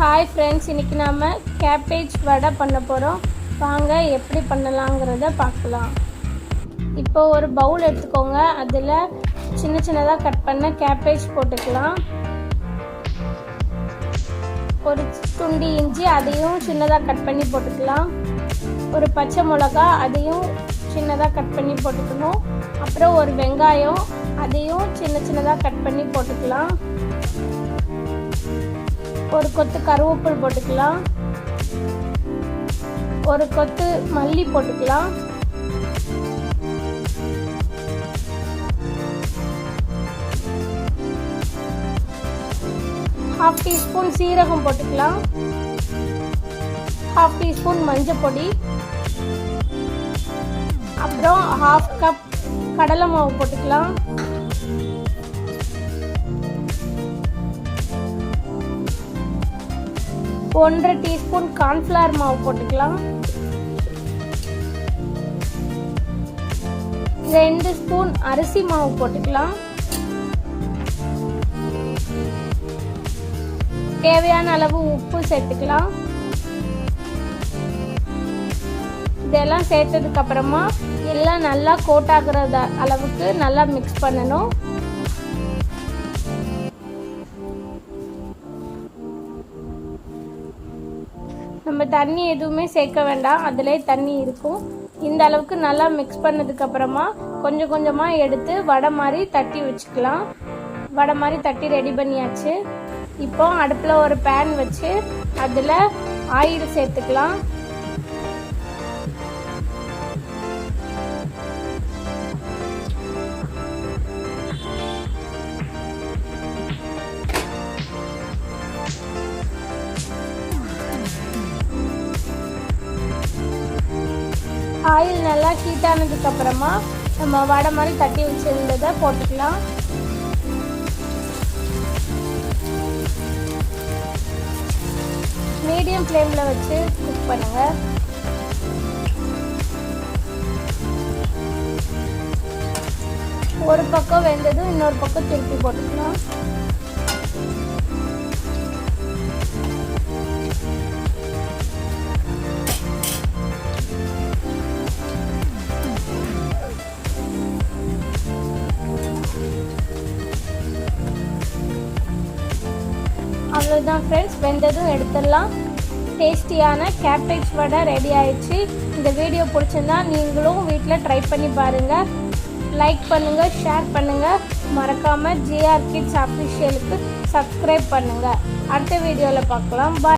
Hi friends இன்றைக்கி நாம் cabbage வடை பண்ண போகிறோம் வாங்க எப்படி பண்ணலாங்கிறத பார்க்கலாம். இப்போ ஒரு பவுல் எடுத்துக்கோங்க. அதில் சின்ன சின்னதாக கட் பண்ண கேபேஜ் போட்டுக்கலாம். ஒரு துண்டி இஞ்சி அதையும் சின்னதாக கட் பண்ணி போட்டுக்கலாம். ஒரு பச்சை மிளகா அதையும் சின்னதாக கட் பண்ணி போட்டுக்கணும். அப்புறம் ஒரு வெங்காயம் அதையும் சின்ன சின்னதாக கட் பண்ணி போட்டுக்கலாம். ஒரு கொத்து கருவேப்பில் போட்டுக்கலாம். ஒரு கொத்து மல்லி போட்டுக்கலாம். ஹாஃப் டீஸ்பூன் சீரகம் போட்டுக்கலாம். ஹாஃப் டீஸ்பூன் மஞ்சள் பொடி. அப்புறம் ஹாஃப் கப் கடலை மாவு போட்டுக்கலாம். ஒன்றரை டீஸ்பூன் கார்ன்ஃப்ளவர் மாவு போட்டுக்கலாம். ரெண்டு ஸ்பூன் அரிசி மாவு போட்டுக்கலாம். தேவையான அளவு உப்பு சேர்த்துக்கலாம். இதெல்லாம் சேர்த்ததுக்கு அப்புறமா எல்லாம் நல்லா கோட் ஆகுற அளவுக்கு நல்லா மிக்ஸ் பண்ணணும். நம்ம தண்ணி எதுவுமே சேர்க்க வேண்டாம். அதிலே தண்ணி இருக்கும். இந்த அளவுக்கு நல்லா மிக்ஸ் பண்ணதுக்கப்புறமா கொஞ்சம் கொஞ்சமாக எடுத்து வடை மாதிரி தட்டி வச்சுக்கலாம். வடை மாதிரி தட்டி ரெடி பண்ணியாச்சு. இப்போ அடுப்பில் ஒரு பேன் வச்சு அதில் ஆயில் சேர்த்துக்கலாம். ஆயில் நல்லா ஹீட் ஆனதுக்கு அப்புறமா நம்ம வடை மாதிரி தட்டி வச்சிருந்ததை போட்டுக்கலாம். மீடியம் ஃப்ளேமில் வச்சு குக் பண்ணுங்கள் ஒரு பக்கம் வெந்ததும் இன்னொரு பக்கம் திருப்பி போட்டுக்கலாம். அவ்வளோதான் ஃப்ரெண்ட்ஸ் வெந்ததும் எடுத்துடலாம். டேஸ்டியான கேபேஜ் வடை ரெடி ஆயிடுச்சு. இந்த வீடியோ பிடிச்சிருந்தா நீங்களும் வீட்டில் ட்ரை பண்ணி பாருங்கள் லைக் பண்ணுங்கள் ஷேர் பண்ணுங்கள் மறக்காமல் ஜிஆர் கிட்ஸ் அஃபிஷியலுக்கு சப்ஸ்கிரைப் பண்ணுங்கள் அடுத்த வீடியோவில் பார்க்கலாம். பாய்